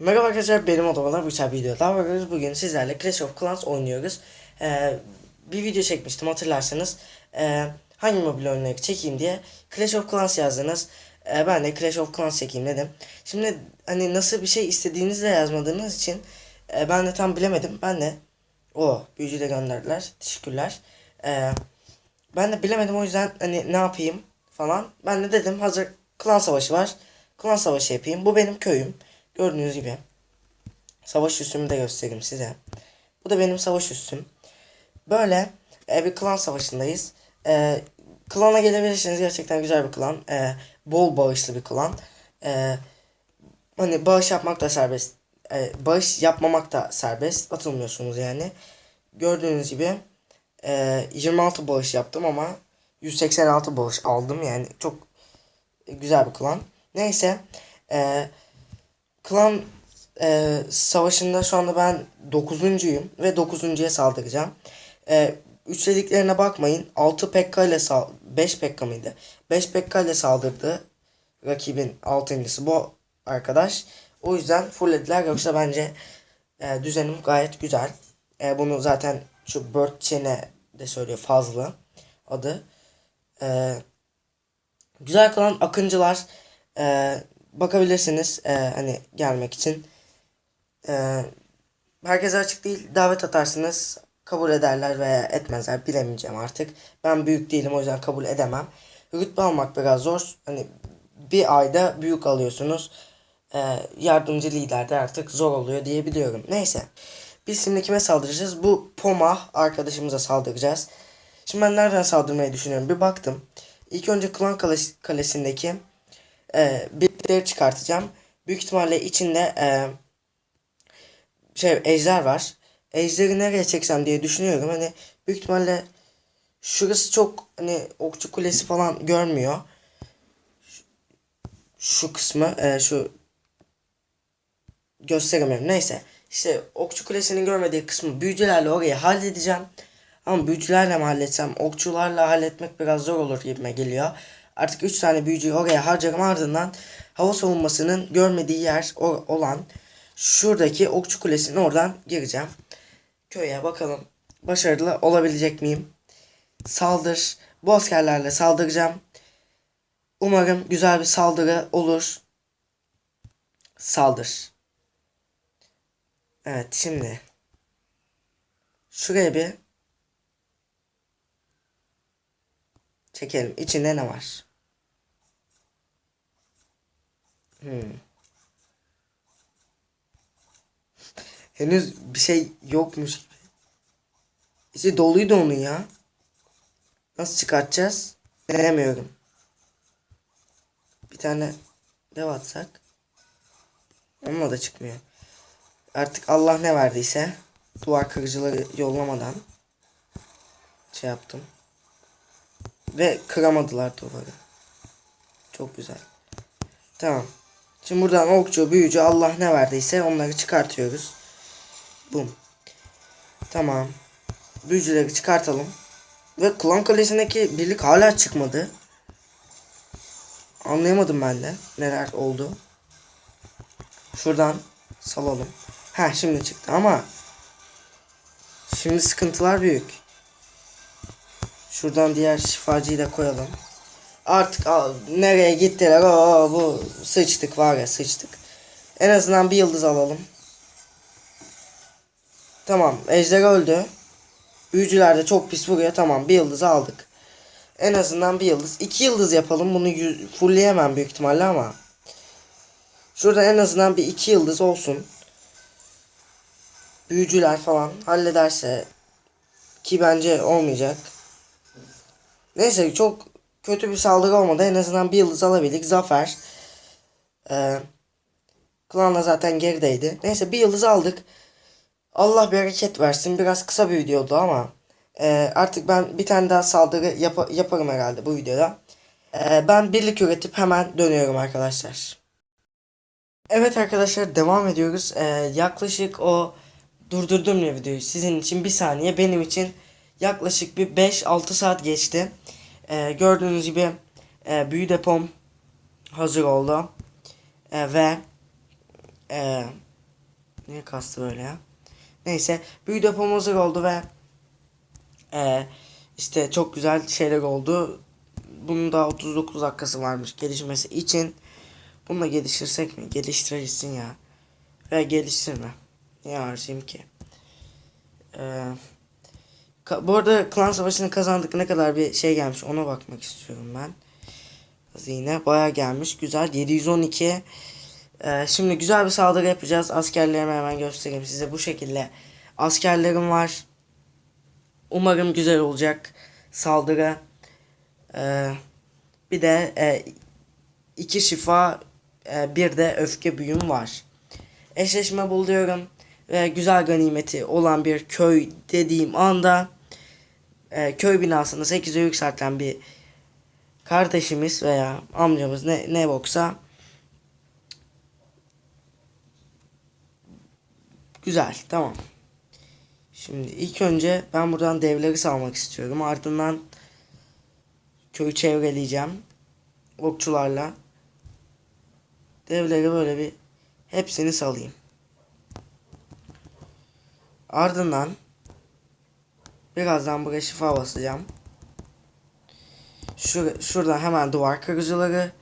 Merhaba arkadaşlar benim otomalar bu bir video daha. Bugün sizlerle Clash of Clans oynuyoruz. Ee, bir video çekmiştim hatırlarsanız. Ee, hangi mobil oyunları çekeyim diye Clash of Clans yazdınız. Ee, ben de Clash of Clans çekeyim dedim. Şimdi hani nasıl bir şey istediğinizi de yazmadığınız için e, ben de tam bilemedim. Ben de o büyücü de gönderdiler. Teşekkürler. Ee, ben de bilemedim o yüzden hani ne yapayım falan. Ben de dedim hazır klan savaşı var. Klan savaşı yapayım. Bu benim köyüm. Gördüğünüz gibi. Savaş üssümü de göstereyim size. Bu da benim savaş üssüm. Böyle e, bir klan savaşındayız. E, klana gelebilirsiniz. Gerçekten güzel bir klan. E, bol bağışlı bir klan. E, hani bağış yapmak da serbest. E, bağış yapmamak da serbest. Atılmıyorsunuz yani. Gördüğünüz gibi e, 26 bağış yaptım ama 186 bağış aldım. Yani çok güzel bir klan. Neyse. Eee Klan e, savaşında şu anda ben 9.'yum ve 9.ya saldıracağım. E, üçlediklerine bakmayın. 6 Pekka ile sal 5 Pekka mıydı? 5 Pekka ile saldırdı. Rakibin 6.sı bu arkadaş. O yüzden fulllediler. Yoksa bence e, düzenim gayet güzel. E, bunu zaten şu Bird Chain'e de söylüyor fazla adı. E, güzel kalan akıncılar. E, bakabilirsiniz e, hani gelmek için. E, herkese açık değil. Davet atarsınız. Kabul ederler veya etmezler. Bilemeyeceğim artık. Ben büyük değilim o yüzden kabul edemem. Rütbe almak biraz zor. Hani bir ayda büyük alıyorsunuz. E, yardımcı liderde artık zor oluyor diye biliyorum. Neyse. Biz şimdi kime saldıracağız? Bu Poma arkadaşımıza saldıracağız. Şimdi ben nereden saldırmayı düşünüyorum? Bir baktım. İlk önce Klan Kales- Kalesi'ndeki e, bitleri çıkartacağım. Büyük ihtimalle içinde e, şey ejder var. Ejderi nereye çeksem diye düşünüyorum. Hani büyük ihtimalle şurası çok hani okçu kulesi falan görmüyor. Şu, şu kısmı e, şu gösteremiyorum. Neyse. İşte okçu kulesinin görmediği kısmı büyücülerle orayı halledeceğim. Ama büyücülerle mi halletsem, okçularla halletmek biraz zor olur gibime geliyor. Artık 3 tane büyücüyü oraya harcarım ardından hava savunmasının görmediği yer olan şuradaki okçu kulesinin oradan gireceğim. Köye bakalım başarılı olabilecek miyim? Saldır. Bu askerlerle saldıracağım. Umarım güzel bir saldırı olur. Saldır. Evet şimdi. Şuraya bir çekelim. İçinde ne var? Hmm. Henüz bir şey yokmuş gibi. İçi doluydu onun ya. Nasıl çıkartacağız? Denemiyorum. Bir tane dev atsak. Onunla da çıkmıyor. Artık Allah ne verdiyse duvar kırıcıları yollamadan şey yaptım. Ve kıramadılar duvarı. Çok güzel. Tamam. Şimdi buradan okçu, büyücü Allah ne verdiyse onları çıkartıyoruz. Bum. Tamam. Büyücüleri çıkartalım. Ve Klan Kalesi'ndeki birlik hala çıkmadı. Anlayamadım ben de neler oldu. Şuradan salalım. Ha şimdi çıktı ama şimdi sıkıntılar büyük. Şuradan diğer şifacıyı da koyalım. Artık al, nereye gittiler? Oo, bu sıçtık var ya sıçtık. En azından bir yıldız alalım. Tamam ejder öldü. Büyücüler de çok pis vuruyor. Tamam bir yıldız aldık. En azından bir yıldız. iki yıldız yapalım. Bunu fullleyemem büyük ihtimalle ama. Şurada en azından bir iki yıldız olsun. Büyücüler falan hallederse ki bence olmayacak. Neyse çok kötü bir saldırı olmadı. En azından bir yıldız alabildik. Zafer. Ee, klan da zaten gerideydi. Neyse bir yıldız aldık. Allah bereket versin. Biraz kısa bir videodu ama e, artık ben bir tane daha saldırı yap- yaparım herhalde bu videoda. E, ben birlik üretip hemen dönüyorum arkadaşlar. Evet arkadaşlar devam ediyoruz. E, yaklaşık o durdurdum ya videoyu. Sizin için bir saniye benim için yaklaşık bir 5-6 saat geçti. E, gördüğünüz gibi e, büyü depom hazır oldu. E, ve e, Niye kastı böyle ya? Neyse büyü depom hazır oldu ve e, işte çok güzel şeyler oldu. Bunun da 39 dakikası varmış gelişmesi için. Bunu geliştirsek mi? Geliştirirsin ya. Veya geliştirme. Niye harcayayım ki? Ee, ka- bu arada klan savaşını kazandık ne kadar bir şey gelmiş ona bakmak istiyorum ben. Hazine baya gelmiş. Güzel. 712. Ee, şimdi güzel bir saldırı yapacağız. Askerlerimi hemen göstereyim size. Bu şekilde askerlerim var. Umarım güzel olacak saldırı. Ee, bir de e, iki şifa e, bir de öfke büyüm var. Eşleşme buluyorum ve güzel ganimeti olan bir köy dediğim anda e, köy binasını 8'e yükselten bir kardeşimiz veya amcamız ne, ne boksa güzel tamam. Şimdi ilk önce ben buradan devleri salmak istiyorum. Ardından köyü çevreleyeceğim. Okçularla. Devleri böyle bir hepsini salayım. Ardından birazdan buraya şifa basacağım. Şur şuradan hemen duvar kırıcıları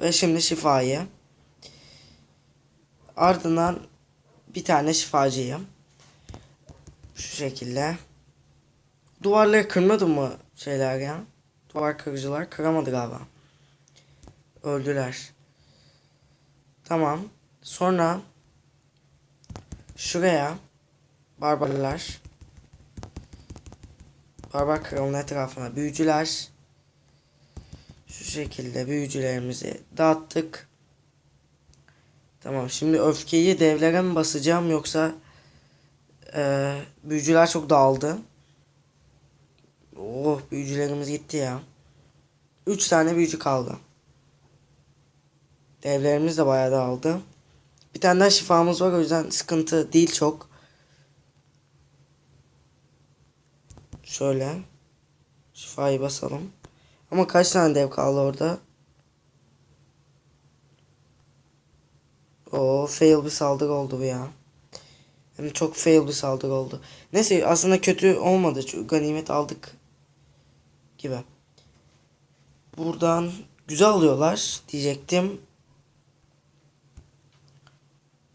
ve şimdi şifayı. Ardından bir tane şifacıyım. Şu şekilde. Duvarları kırmadı mı şeyler ya? Duvar kırıcılar kıramadı galiba. Öldüler. Tamam. Sonra şuraya barbarlar barbar kralın etrafına büyücüler şu şekilde büyücülerimizi dağıttık. Tamam şimdi öfkeyi devlere mi basacağım yoksa e, büyücüler çok dağıldı. Oh büyücülerimiz gitti ya. 3 tane büyücü kaldı. Devlerimiz de bayağı dağıldı. Bir tane daha şifamız var o yüzden sıkıntı değil çok. Şöyle. Şifayı basalım. Ama kaç tane dev kaldı orada? O fail bir saldırı oldu bu ya. Hem çok fail bir saldırı oldu. Neyse aslında kötü olmadı. Çünkü ganimet aldık gibi. Buradan güzel alıyorlar diyecektim.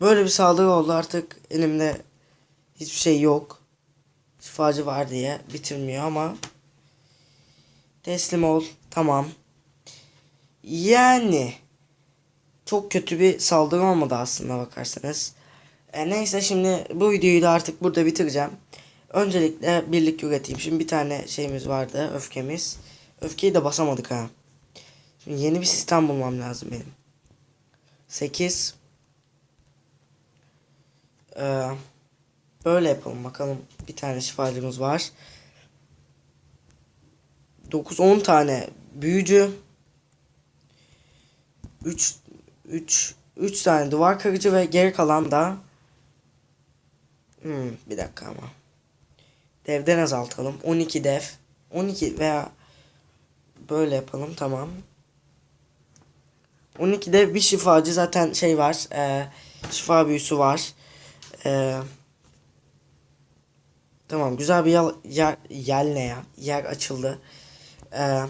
Böyle bir saldırı oldu artık elimde hiçbir şey yok. Şifacı var diye bitirmiyor ama teslim ol tamam. Yani çok kötü bir saldırı olmadı aslında bakarsanız. E, neyse şimdi bu videoyu da artık burada bitireceğim. Öncelikle birlik üreteyim. Şimdi bir tane şeyimiz vardı öfkemiz. Öfkeyi de basamadık ha. Şimdi yeni bir sistem bulmam lazım benim. 8 ee, böyle yapalım bakalım. Bir tane şifacımız var. 9-10 tane büyücü. 3 3 3 tane duvar kırıcı ve geri kalan da hmm, bir dakika ama. Devden azaltalım. 12 dev. 12 veya böyle yapalım tamam. 12 dev bir şifacı zaten şey var. E, şifa büyüsü var. Ee, tamam güzel bir yer, yer, yer ne ya? Yer açıldı. Ee,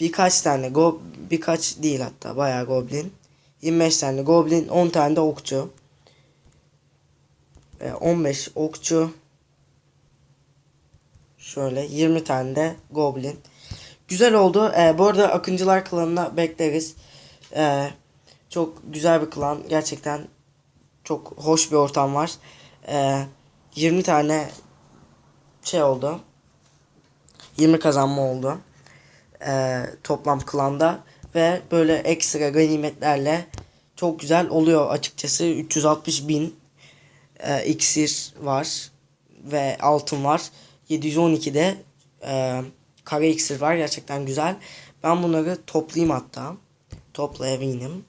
birkaç tane go birkaç değil hatta bayağı goblin. 25 tane goblin, 10 tane de okçu. Ee, 15 okçu. Şöyle 20 tane de goblin. Güzel oldu. Ee, bu arada Akıncılar klanına bekleriz. Ee, çok güzel bir klan. Gerçekten çok hoş bir ortam var. Ee, 20 tane şey oldu. 20 kazanma oldu. Ee, toplam klanda ve böyle ekstra ganimetlerle çok güzel oluyor açıkçası. 360 bin e, iksir var ve altın var. 712 de e, kare iksir var. Gerçekten güzel. Ben bunları toplayayım hatta. Toplayabilirim.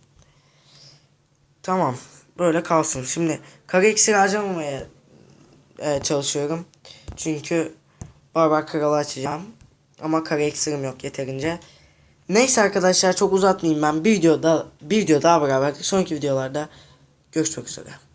Tamam böyle kalsın. Şimdi kara iksir harcamamaya e, çalışıyorum. Çünkü barbar kralı açacağım. Ama kara iksirim yok yeterince. Neyse arkadaşlar çok uzatmayayım ben. Bir videoda bir video daha beraber sonraki videolarda görüşmek üzere.